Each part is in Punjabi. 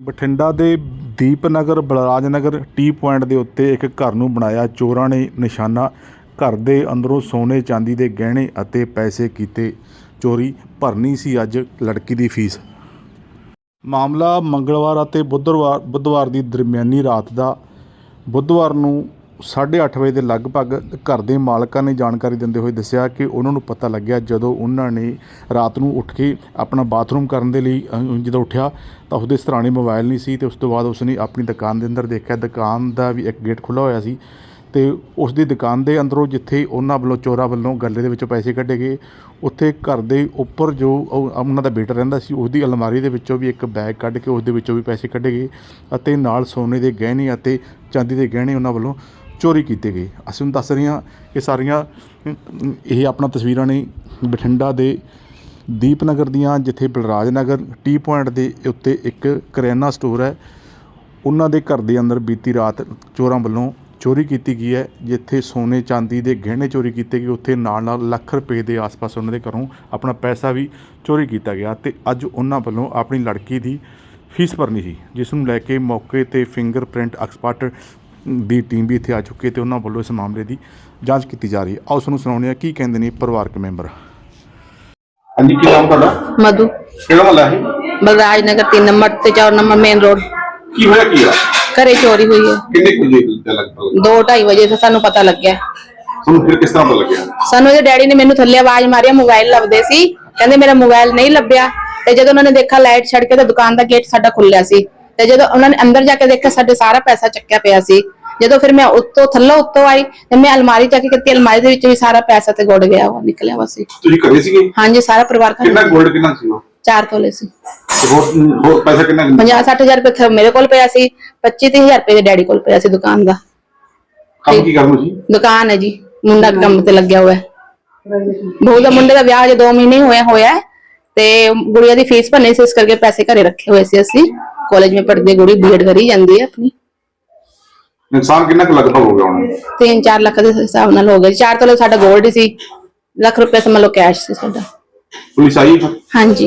ਬਠਿੰਡਾ ਦੇ ਦੀਪਨਗਰ ਬਲਰਾਜ ਨਗਰ ਟੀ ਪੁਆਇੰਟ ਦੇ ਉੱਤੇ ਇੱਕ ਘਰ ਨੂੰ ਬਣਾਇਆ ਚੋਰਾਂ ਨੇ ਨਿਸ਼ਾਨਾ। ਘਰ ਦੇ ਅੰਦਰੋਂ ਸੋਨੇ, ਚਾਂਦੀ ਦੇ ਗਹਿਣੇ ਅਤੇ ਪੈਸੇ ਕੀਤੇ। ਚੋਰੀ ਭਰਨੀ ਸੀ ਅੱਜ ਲੜਕੀ ਦੀ ਫੀਸ। ਮਾਮਲਾ ਮੰਗਲਵਾਰ ਅਤੇ ਬੁੱਧਵਾਰ ਬੁੱਧਵਾਰ ਦੀ ਦਰਮਿਆਨੀ ਰਾਤ ਦਾ। ਬੁੱਧਵਾਰ ਨੂੰ 8:30 ਵਜੇ ਦੇ ਲਗਭਗ ਘਰ ਦੇ ਮਾਲਕਾਂ ਨੇ ਜਾਣਕਾਰੀ ਦਿੰਦੇ ਹੋਏ ਦੱਸਿਆ ਕਿ ਉਹਨਾਂ ਨੂੰ ਪਤਾ ਲੱਗਿਆ, ਜਦੋਂ ਉਹਨਾਂ ਨੇ ਰਾਤ ਨੂੰ ਉੱਠ ਕੇ ਆਪਣਾ ਬਾਥਰੂਮ ਕਰਨ ਦੇ ਲਈ ਜਦੋਂ ਉੱਠਿਆ, ਤਾਂ ਉਸਦੇ ਸਰਾਣੇ ਮੋਬਾਈਲ ਨਹੀਂ ਸੀ ਤੇ ਉਸ ਤੋਂ ਬਾਅਦ ਉਸਨੇ ਆਪਣੀ ਦੁਕਾਨ ਦੇ ਅੰਦਰ ਦੇਖਿਆ। ਦੁਕਾਨ ਦਾ ਵੀ ਇੱਕ ਗੇਟ ਖੁੱਲ੍ਹਾ ਹੋਇਆ ਸੀ ਤੇ ਉਸ ਦੀ ਦੁਕਾਨ ਦੇ ਅੰਦਰੋਂ ਜਿੱਥੇ ਉਹਨਾਂ ਵੱਲੋਂ, ਚੋਰਾਂ ਵੱਲੋਂ ਗੱਲੇ ਦੇ ਵਿੱਚੋਂ ਪੈਸੇ ਕੱਢੇ ਗਏ, ਉੱਥੇ ਘਰ ਦੇ ਉੱਪਰ ਜੋ ਉਹਨਾਂ ਦਾ ਬੇਟਾ ਰਹਿੰਦਾ ਸੀ, ਉਹਦੀ ਅਲਮਾਰੀ ਦੇ ਵਿੱਚੋਂ ਵੀ ਇੱਕ ਬੈਗ ਕੱਢ ਕੇ ਉਸ ਦੇ ਵਿੱਚੋਂ ਵੀ ਪੈਸੇ ਕੱਢੇ ਗਏ ਅਤੇ ਨਾਲ ਸੋਨੇ ਦੇ ਗਹਿਣੇ ਅਤੇ ਚਾਂਦੀ ਦੇ ਗਹਿਣੇ ਉਹਨਾਂ ਵੱਲੋਂ ਚੋਰੀ ਕੀਤੇ ਗਏ। ਅਸੀਂ ਹੁਣ ਦੱਸ ਰਹੇ ਹਾਂ ਇਹ ਸਾਰੀਆਂ ਇਹ ਆਪਣਾ ਤਸਵੀਰਾਂ ਨੇ ਬਠਿੰਡਾ ਦੇ ਦੀਪਨਗਰ ਦੀਆਂ, ਜਿੱਥੇ ਬਲਰਾਜ ਨਗਰ, ਟੀ ਪੁਆਇੰਟ ਦੇ ਉੱਤੇ ਇੱਕ ਕਰਿਆਨਾ ਸਟੋਰ ਹੈ। ਉਹਨਾਂ ਦੇ ਘਰ ਦੇ ਅੰਦਰ ਬੀਤੀ ਰਾਤ ਚੋਰਾਂ ਵੱਲੋਂ ਚੋਰੀ ਕੀਤੀ ਗਈ ਹੈ, ਜਿੱਥੇ ਸੋਨੇ ਚਾਂਦੀ ਦੇ ਗਹਿਣੇ ਚੋਰੀ ਕੀਤੇ ਗਏ। ਉੱਥੇ ਨਾਲ ਨਾਲ ਲੱਖ ਰੁਪਏ ਦੇ ਆਸ-ਪਾਸ ਉਹਨਾਂ ਦੇ ਘਰੋਂ ਆਪਣਾ ਪੈਸਾ ਵੀ ਚੋਰੀ ਕੀਤਾ ਗਿਆ ਤੇ ਅੱਜ ਉਹਨਾਂ ਵੱਲੋਂ ਆਪਣੀ ਲੜਕੀ ਦੀ ਫੀਸ ਭਰਨੀ ਸੀ, ਜਿਸ ਨੂੰ ਲੈ ਕੇ ਮੌਕੇ ਤੇ ਫਿੰਗਰਪ੍ਰਿੰਟ ਐਕਸਪਰਟ ਦੀ ਟੀਮ ਵੀ ਇੱਥੇ ਆ ਚੁੱਕੀ ਹੈ ਤੇ ਉਹਨਾਂ ਵੱਲੋਂ ਇਸ ਮਾਮਲੇ ਦੀ ਜਾਂਚ ਕੀਤੀ ਜਾ ਰਹੀ ਹੈ। ਆਓ ਤੁਹਾਨੂੰ ਸੁਣਾਉਂਦੇ ਹਾਂ ਕੀ ਕਹਿੰਦੇ ਨੇ ਪਰਿਵਾਰਕ ਮੈਂਬਰ। ਹਾਂਜੀ ਕੀ ਨਾਮ ਤੁਹਾਡਾ? ਮਧੂ। ਕਿਹੜਾ ਮਹੱਲਾ ਹੈ? ਬਲਰਾਜ ਨਗਰ 3 ਨੰਬਰ ਤੇ 4 ਨੰਬਰ ਮੇਨ ਰੋਡ ਕੀ ਹੋਇਆ ਕੀ ਆ ਘਰੇ ਚੋਰੀ ਹੋਈ ਹੈ। ਕਿੰਨੇ ਕੁ ਵਜੇ ਦਾ ਲਗਭਗ 2:30 ਵਜੇ ਤੋਂ ਸਾਨੂੰ ਪਤਾ ਲੱਗਿਆ। ਤੁਹਾਨੂੰ ਫਿਰ ਕਿਸ ਤਰ੍ਹਾਂ ਪਤਾ ਲੱਗਿਆ? ਸਾਨੂੰ ਇਹਦੇ ਡੈਡੀ ਨੇ ਮੈਨੂੰ ਥੱਲੇ ਆਵਾਜ਼ ਮਾਰਿਆ ਮੋਬਾਈਲ ਲੱਭਦੇ ਸੀ। ਕਹਿੰਦੇ ਮੇਰਾ ਮੋਬਾਈਲ ਨਹੀਂ ਲੱਭਿਆ। ਤੇ ਜਦੋਂ ਉਹਨਾਂ ਨੇ ਦੇਖਿਆ ਲਾਈਟ ਛੱਡ ਕੇ ਤਾਂ ਦੁਕਾਨ ਦਾ ਗੇਟ ਸਾਡਾ ਖੁੱਲਿਆ ਸੀ। ਤੇ ਜਦੋਂ ਉਹਨਾਂ ਨੇ ਅੰਦਰ ਜਾ ਕੇ ਦੇਖਿਆ ਸਾਡੇ ਸਾਰਾ ਪੈਸਾ ਚੱਕਿਆ ਪਿਆ ਸੀ। ਜਦੋਂ ਫਿਰ ਮੈਂ ਉੱਤੋਂ ਥੱਲੋਂ ਉੱਤੋਂ ਆਈ ਤੇ ਮੈਂ ਅਲਮਾਰੀ ਚੱਕ ਕੇ ਕੀਤੀ ਅਲਮਾਰੀ ਦੇ ਵਿੱਚ ਵੀ ਸਾਰਾ ਪੈਸਾ ਤੇ ਗੁੜ ਗਿਆ ਉਹ ਨਿਕਲਿਆ ਵਾ ਸੀ। ਤੁਸੀਂ ਘਰੇ ਸੀਗੇ? ਹਾਂਜੀ ਸਾਰਾ ਪਰਿਵਾਰ ਕਿੰਨਾ ਖਾ ਗੋਲਡ ਕਿੰਨਾ ਸੀ ਉਹ? ਚਾਰ ਤੋਲੇ ਸੀ। ਹੋਰ ਹੋਰ ਪੈਸਾ ਕਿੰਨਾ ਕਿੰਨਾ? 50 60000 ਰੁਪਏ ਤਾਂ ਮੇਰੇ ਕੋਲ ਪਿਆ ਸੀ 25 ਹਜ਼ਾਰ ਰੁਪਏ ਦੇ ਡੈਡੀ ਕੋਲ ਪਿਆ ਸੀ ਦੁਕਾਨ ਦਾ। ਕੰਮ ਕੀ ਕਰਨਾ ਸੀ? ਦੁਕਾਨ ਹੈ ਜੀ ਮੁੰਡਾ ਕੰਮ ਤੇ ਲੱਗਿਆ ਹੋਇਆ। ਹੈ ਬਹੂ ਦਾ ਮੁੰਡੇ ਦਾ ਵਿਆਹ ਅਜੇ 2 ਮਹੀਨੇ ਹੋਇਆ ਹੋਇਆ ਹੈ। ਤੇ ਗੁੜੀਆ ਦੀ ਫੀਸ ਭਰਨੀ ਸੀ ਇਸ ਕਰਕੇ ਪੈਸੇ ਘਰੇ ਰੱਖੇ ਹੋਏ ਸੀ ਅਸੀਂ। ਕਾਲਜ ਵਿੱਚ ਪੜ੍ਹਦੀ ਗੁੜੀ ਬੀਐਡ ਕਰੀ ਜਾਂਦੀ ਹੈ ਆਪਣੀ। ਨੁਕਸਾਨ ਕਿੰਨਾ ਕੁ ਲੱਗਦਾ ਹੋਊਗਾ ਹੁਣ? 3-4 ਲੱਖ ਦੇ ਹਿਸਾਬ ਨਾਲ ਹੋ ਗਿਆ 4 ਤੋਲੇ ਸਾਡਾ 골ਡ ਸੀ ਲੱਖ ਰੁਪਏ ਸਮਝ ਲਓ ਕੈਸ਼ ਸੀ ਸਾਡਾ। ਪੁਲਿਸ ਆਈ ਹਾਂਜੀ।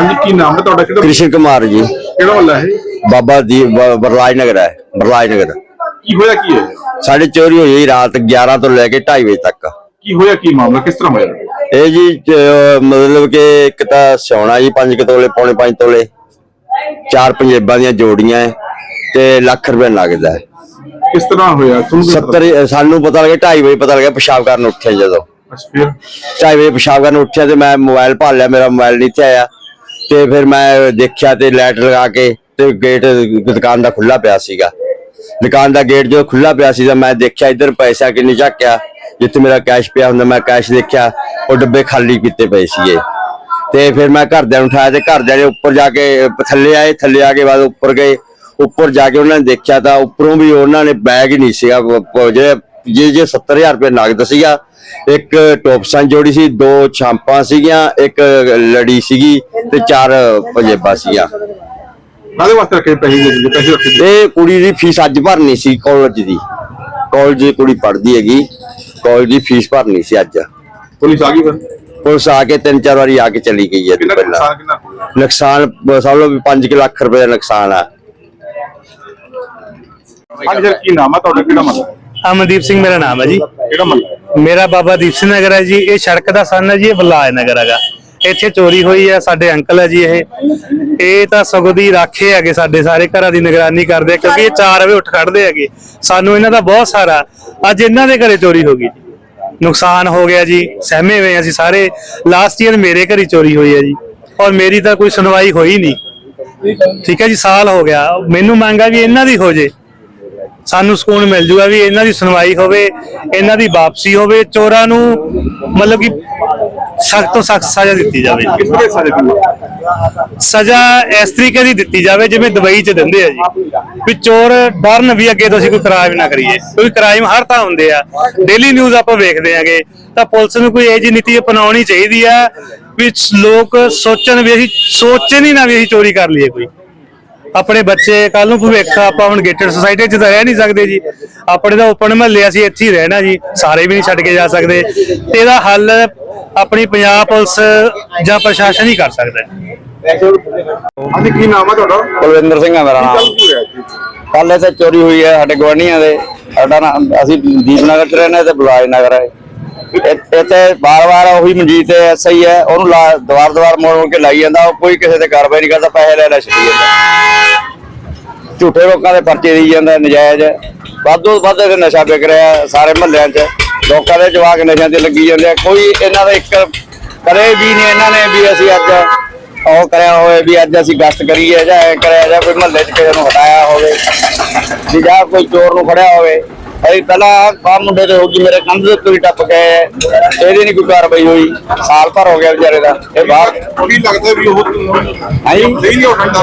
ਹਾਂਜੀ ਕੀ ਨਾਮ ਹੈ ਤੁਹਾਡਾ? ਕਿਹੜਾ ਕ੍ਰਿਸ਼ਨ ਕੁਮਾਰ ਜੀ। ਕਿਹੜਾ ਮਹੱਲਾ ਹੈ? ਬਾਬਾ ਦੀ ਬਰਲਾਜ ਨਗਰ ਹੈ ਬਰਲਾਜ ਨਗਰ। ਕੀ ਹੋਇਆ ਕੀ ਹੈ? ਸਾਡੇ ਚੋਰੀ ਹੋਈ ਰਾਤ 11 ਤੋਂ ਲੈ ਕੇ 2:30 ਵਜੇ ਤੱਕ। ਕੀ ਹੋਇਆ ਕੀ ਮਾਮਲਾ ਕਿਸ ਤਰ੍ਹਾਂ ਹੋਇਆ? ਇਹ ਜੀ ਮਤਲਬ ਕਿ ਇੱਕ ਤਾਂ ਸਿਉਣਾ ਜੀ 5 ਤੋਲੇ ਪੌਣੇ ਪੰਜ ਤੋਲੇ। ਚਾਰ ਪੰਜੇਬਾਂ ਦੀਆਂ ਜੋੜੀਆਂ ਹੈ। ਤੇ ਲੱਖ ਰੁਪਏ ਲੱਗਦਾ ਹੈ। ਕਿਸ ਤਰ੍ਹਾਂ ਹੋਇਆ? ਤੁਹਾਨੂੰ ਕੀ ਪਤਾ? 70 ਸਾਨੂੰ ਪਤਾ ਲੱਗਿਆ 2:30 ਵਜੇ ਪਤਾ ਲੱਗਿਆ ਪਿਸ਼ਾਬ ਕਰਨ ਉੱਠਿਆ ਜਦੋਂ। ਅੱਛਾ ਫਿਰ? 2:30 ਵਜੇ ਪਿਸ਼ਾਬ ਕਰਨ ਉੱਠਿਆ ਤੇ ਮੈਂ ਮੋਬਾਈਲ ਭਾਲ ਲਿਆ ਮੇਰਾ ਮੋਬਾਈਲ ਨਹੀਂ ਤੇ ਆਇਆ। ਤੇ ਫਿਰ ਮੈਂ ਦੇਖਿਆ ਤੇ ਲਾਈਟ ਲਗਾ ਕੇ ਤੇ ਗੇਟ ਦੁਕਾਨ ਦਾ ਖੁੱਲਾ ਪਿਆ ਸੀਗਾ। ਦੁਕਾਨ ਦਾ ਗੇਟ ਜੋ ਖੁੱਲਾ ਪਿਆ ਸੀ ਤਾਂ ਮੈਂ ਦੇਖਿਆ ਇੱਧਰ ਪੈਸਾ ਕਿੰਨੀ ਝਾਕਿਆ ਜਿੱਥੇ ਮੇਰਾ ਕੈਸ਼ ਪਿਆ ਹੁੰਦਾ ਮੈਂ ਕੈਸ਼ ਦੇਖਿਆ ਉਹ ਡੱਬੇ ਖਾਲੀ ਕੀਤੇ ਪਏ ਸੀਗੇ। ਤੇ ਫਿਰ ਮੈਂ ਘਰਦਿਆਂ ਨੂੰ ਉਠਾਇਆ ਤੇ ਘਰਦਿਆਂ ਨੇ ਉੱਪਰ ਜਾ ਕੇ ਥੱਲੇ ਆਏ ਥੱਲੇ ਆ ਕੇ ਬਾਅਦ ਉੱਪਰ ਗਏ। ਉੱਪਰ ਜਾ ਕੇ ਉਹਨਾਂ ਨੇ ਦੇਖਿਆ ਤਾਂ ਉੱਪਰੋਂ ਵੀ ਉਹਨਾਂ ਨੇ ਬੈਗ ਨਹੀਂ ਸੀਗਾ ਜਿਹੜੇ ਜੇ ਜੇ 70000 ਰੁਪਏ ਨਗਦ ਸੀਗਾ। ਇੱਕ ਟੋਪਸਾਂ ਜੋੜੀ ਸੀ ਦੋ ਛਾਂਪਾਂ ਸੀਗੀਆਂ ਇੱਕ ਲੜੀ ਸੀਗੀ ਤੇ ਚਾਰ ਪੰਜੇਬਾਂ ਸੀਗੀਆਂ। ਕਾਹਦੇ ਵਾਸਤੇ ਰੱਖੇ ਪੈਸੇ ਪੈਸੇ ਰੱਖੇ? ਇਹ ਕੁੜੀ ਦੀ ਫੀਸ ਅੱਜ ਭਰਨੀ ਸੀ ਕਾਲਜ ਦੀ। ਕਾਲਜ ਦੀ ਕੁੜੀ ਪੜ੍ਹਦੀ ਹੈਗੀ ਕਾਲਜ ਦੀ ਫੀਸ ਭਰਨੀ ਸੀ ਅੱਜ। ਪੁਲਿਸ ਆ ਗਈ ਫਿਰ? ਪੁਲਿਸ ਆ ਕੇ ਤਿੰਨ ਚਾਰ ਵਾਰੀ ਆ ਕੇ ਚਲੀ ਗਈ ਹੈ ਪਹਿਲਾਂ? ਨੁਕਸਾਨ ਸਮਝ ਲਓ ਵੀ 5 ਲੱਖ ਰੁਪਏ ਦਾ ਨੁਕਸਾਨ ਆ। ਹਾਂਜੀ ਸਰ ਕੀ ਨਾਮ ਹੈ ਤੁਹਾਡਾ? ਕਿਹੜਾ ਮਹੱਲਾ? ਅਮਨਦੀਪ ਸਿੰਘ ਮੇਰਾ ਨਾਮ ਹੈ ਜੀ। ਕਿਹੜਾ ਮਹੱਲਾ? ਮੇਰਾ ਬਾਬਾ ਦੀਪ ਸਿੰਘ ਨਗਰ ਹੈ ਜੀ। ਇਹ ਸੜਕ ਦਾ ਸੰਨ ਹੈ ਜੀ ਇਹ ਬਲਾਜ ਨਗਰ ਹੈਗਾ। ਇੱਥੇ ਚੋਰੀ ਹੋਈ ਹੈ ਸਾਡੇ ਅੰਕਲ ਹੈ ਜੀ ਇਹ। ਇਹ ਤਾਂ ਸਗੋਂ ਦੀ ਰਾਖੇ ਹੈਗੇ ਸਾਡੇ ਸਾਰੇ ਘਰਾਂ ਦੀ ਨਿਗਰਾਨੀ ਕਰਦੇ ਆ ਕਿਉਂਕਿ ਇਹ 4 ਵਜੇ ਉੱਠ ਖੜਦੇ ਹੈਗੇ। ਸਾਨੂੰ ਇਹਨਾਂ ਦਾ ਬਹੁਤ ਸਾਰਾ ਅੱਜ ਇਹਨਾਂ ਦੇ ਘਰੇ ਚੋਰੀ ਹੋ ਗਈ ਨੁਕਸਾਨ ਹੋ ਗਿਆ ਜੀ ਸਹਿਮੇ ਹੋਏ ਅਸੀਂ ਸਾਰੇ। ਲਾਸਟ ਈਅਰ ਮੇਰੇ ਘਰੇ ਚੋਰੀ ਹੋਈ ਹੈ ਜੀ। ਔਰ ਮੇਰੀ ਤਾਂ ਕੋਈ ਸੁਣਵਾਈ ਹੋਈ ਨਹੀਂ। ਠੀਕ ਹੈ ਜੀ ਸਾਲ ਹੋ ਗਿਆ। ਮੈਨੂੰ ਮੰਗਾ ਵੀ ਇਹਨਾਂ ਦੀ ਹੋ ਜੇ। ਸਾਨੂੰ ਸਕੂਨ ਮਿਲ ਜੂਗਾ ਵੀ ਇਹਨਾਂ ਦੀ ਸੁਣਵਾਈ ਹੋਵੇ ਇਹਨਾਂ ਦੀ ਵਾਪਸੀ ਹੋਵੇ ਚੋਰਾਂ ਨੂੰ ਮਤਲਬ ਕਿ ਸਖਤ ਤੋਂ ਸਖਤ ਸਜ਼ਾ ਦਿੱਤੀ ਜਾਵੇ। ਕਿਸ ਤਰ੍ਹਾਂ ਸਜ਼ਾ ਇਸ ਤਰੀਕੇ ਦੀ ਦਿੱਤੀ ਜਾਵੇ ਜਿਵੇਂ ਦੁਬਈ 'ਚ ਦਿੰਦੇ ਆ ਜੀ। ਵੀ ਚੋਰ ਡਰਨ ਵੀ ਅੱਗੇ ਤੋਂ ਅਸੀਂ ਕੋਈ ਕ੍ਰਾਈਮ ਨਾ ਕਰੀਏ। ਕਿਉਂਕਿ ਕ੍ਰਾਈਮ ਹਰ ਥਾਂ ਹੁੰਦੇ ਆ। ਡੇਲੀ ਨਿਊਜ਼ ਆਪਾਂ ਵੇਖਦੇ ਆਂਗੇ। ਤਾਂ ਪੁਲਿਸ ਨੂੰ ਕੋਈ ਇਹ ਜੀ ਨੀਤੀ ਅਪਣਾਉਣੀ ਚਾਹੀਦੀ ਆ ਵੀ ਲੋਕ ਸੋਚਣ ਵੀ ਅਸੀਂ ਸੋਚਣ ਹੀ ਨਾ ਵੀ ਅਸੀਂ ਚੋਰੀ ਕਰ ਲਈਏ ਕੋਈ। ਆਪਣੇ ਬੱਚੇ ਕੱਲ ਨੂੰ ਭਵਿੱਖ ਆਪਾਂ ਹੁਣ ਗੇਟਡ ਸੁਸਾਇਟੀ 'ਚ ਤਾਂ ਰਹਿ ਨਹੀਂ ਸਕਦੇ ਜੀ। ਆਪਣੇ ਤਾਂ ਓਪਨ ਮਹੱਲੇ ਅਸੀਂ ਇੱਥੇ ਹੀ ਰਹਿਣਾ ਜੀ। ਸਾਰੇ ਵੀ ਨਹੀਂ ਛੱਡ ਕੇ ਜਾ ਸਕਦੇ। ਤੇ ਇਹਦਾ ਹੱਲ ਆਪਣੀ ਪੰਜਾਬ ਪੁਲਿਸ ਜਾਂ ਪ੍ਰਸ਼ਾਸਨ ਹੀ ਕਰ ਸਕਦਾ ਹੈ। ਹਾਂਜੀ ਕੀ ਨਾਮ ਆ ਤੁਹਾਡਾ? ਕੁਲਵਿੰਦਰ ਸਿੰਘ ਆ ਮੇਰਾ ਨਾਮ। ਕੱਲ ਇੱਥੇ ਚੋਰੀ ਹੋਈ ਹੈ ਸਾਡੇ ਗਵਾਂਢੀਆਂ ਦੇ। ਸਾਡਾ ਨਾਮ ਅਸੀਂ ਦੀਪਨਗਰ ਚ ਰਹਿੰਦੇ ਤੇ ਬੁਲਾਜ ਨਗਰ ਹੈ। ਇੱਥੇ ਬਾਰ-ਬਾਰ ਉਹੀ ਮਨਜੀਤ ਐਸਆਈ ਹੈ ਉਹਨੂੰ ਦਵਾਰ ਦਵਾਰ ਮੋੜ ਮੋੜ ਕੇ ਲਾਈ ਜਾਂਦਾ ਕੋਈ ਕਿਸੇ ਤੇ ਕਾਰਵਾਈ ਨਹੀਂ ਕਰਦਾ, ਪੈਸੇ ਲੈ ਲੈ ਛੱਡੀ ਜਾਂਦਾ। ਝੂਠੇ ਲੋਕਾਂ ਦੇ ਪਰਚੇ ਦੇਈ ਜਾਂਦਾ, ਨਜਾਇਜ਼। ਵਾਧੂ ਵੱਧ ਇਹ ਨਸ਼ਾ ਵਿਕ ਰਿਹਾ ਸਾਰੇ ਮਹੱਲਿਆਂ 'ਚ। ਲੋਕਾਂ ਦੇ ਜਵਾਕ ਨਸ਼ਿਆਂ ਤੇ ਲੱਗੀ ਜਾਂਦੇ ਆ। ਕੋਈ ਇਹਨਾਂ ਦਾ ਇੱਕ ਕਰੇ ਵੀ ਨਹੀਂ ਇਹਨਾਂ ਨੇ ਵੀ ਅਸੀਂ ਅੱਜ ਉਹ ਕਰਿਆ ਹੋਵੇ ਵੀ ਅੱਜ ਅਸੀਂ ਗਸ਼ਤ ਕਰੀਏ ਜਾਂ ਐ ਕਰਿਆ ਜਾਂ ਕੋਈ ਮਹੱਲੇ 'ਚ ਕਿਸੇ ਨੂੰ ਹਟਾਇਆ ਹੋਵੇ ਜਾਂ ਕੋਈ ਚੋਰ ਨੂੰ ਫੜਿਆ ਹੋਵੇ। ਅਸੀਂ ਪਹਿਲਾਂ ਆ ਮੁੰਡੇ ਦੇ ਹੋ ਗਈ ਮੇਰੇ ਕੰਧ ਦੇ ਉੱਤੇ ਹੀ ਟੱਪ ਗਏ ਇਹਦੀ ਨਹੀਂ ਕੋਈ ਕਾਰਵਾਈ ਹੋਈ। ਸਾਲ ਭਰ ਹੋ ਗਿਆ ਵਿਚਾਰੇ ਦਾ। ਇਹ ਬਾਹਰ ਕੀ ਲੱਗਦਾ ਵੀ ਉਹ ਹਾਂਜੀ? ਨਹੀਂ ਨਹੀਂ ਹੋ ਸਕਦਾ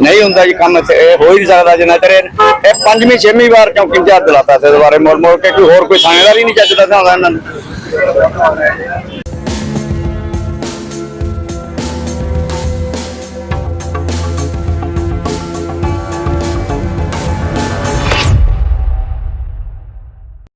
ਨਹੀਂ ਹੁੰਦਾ ਜੀ ਕੰਮ ਇੱਥੇ, ਇਹ ਹੋ ਹੀ ਨਹੀਂ ਸਕਦਾ ਜਿੰਨਾ ਚਿਰ ਇਹ ਪੰਜਵੀਂ ਛੇਵੀਂ ਵਾਰ ਚੌਂਕੀ ਚਾਰ ਦਿਲਾਤਾ ਤੇ ਦੁਬਾਰੇ ਮੋੜ ਮੋੜ ਕੇ ਕੋਈ ਹੋਰ ਕੋਈ ਥਾਣੇਦਾਰ ਹੀ ਨਹੀਂ ਚੱਜਦਾ ਤਾਂ ਇਹਨਾਂ ਨੂੰ।